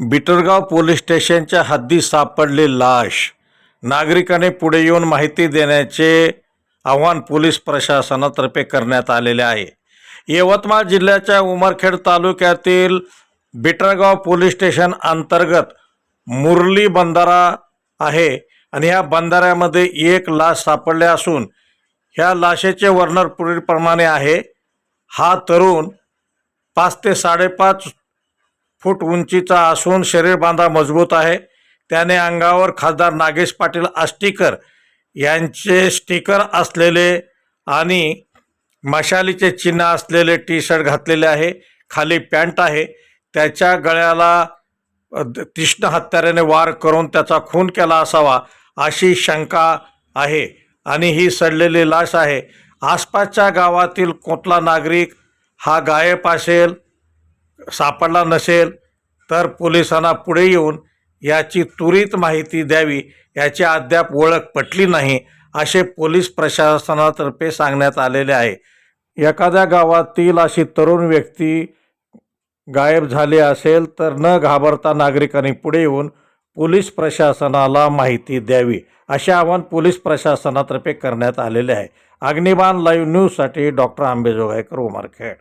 Bitargaon police स्टेशनच्या हद्दीत सापडली लाश. नागरिकांनी पुढे येऊन माहिती देण्याचे आव्हान पोलीस प्रशासनातर्फे करण्यात आलेले आहे. यवतमाळ जिल्ह्याच्या उमरखेड तालुक्यातील बिटरगाव पोलीस स्टेशन अंतर्गत मुरली बंधारा आहे आणि ह्या बंधाऱ्यामध्ये एक लाश सापडले असून ह्या लाशेचे वर्णन पुढीलप्रमाणे आहे. हा तरुण पाच ते साडेपाच फूट उंचीचा असून शरीर बांधा मजबूत आहे. त्याने अंगावर खासदार नागेश पाटील आष्टीकर यांचे स्टिकर असलेले आणि मशालीचे चिन्ह असलेले टी शर्ट घातलेले आहे. खाली पॅन्ट आहे. त्याच्या गळ्याला द- तीक्ष्ण हत्याराने वार करून त्याचा खून केला असावा अशी शंका आहे आणि ही सडलेली लाश आहे. आसपासच्या गावातील कुठला नागरिक हा गायब असेल. सापडला नसेल तर पोलिसांना पुढे येऊन याची त्वरित माहिती द्यावी याची अद्याप ओळख पटली नाही असे पोलीस प्रशासनातर्फे सांगण्यात आलेले आहे. एखाद्या गावातील अशी तरुण व्यक्ती गायब झाली असेल तर न घाबरता नागरिकांनी पुढे येऊन पोलीस प्रशासनाला माहिती द्यावी असे आवाहन पोलीस प्रशासनातर्फे करण्यात आलेले आहे. अग्निबाण लाईव्ह न्यूजसाठी डॉक्टर आंबेजोगाईकर उमरखेड.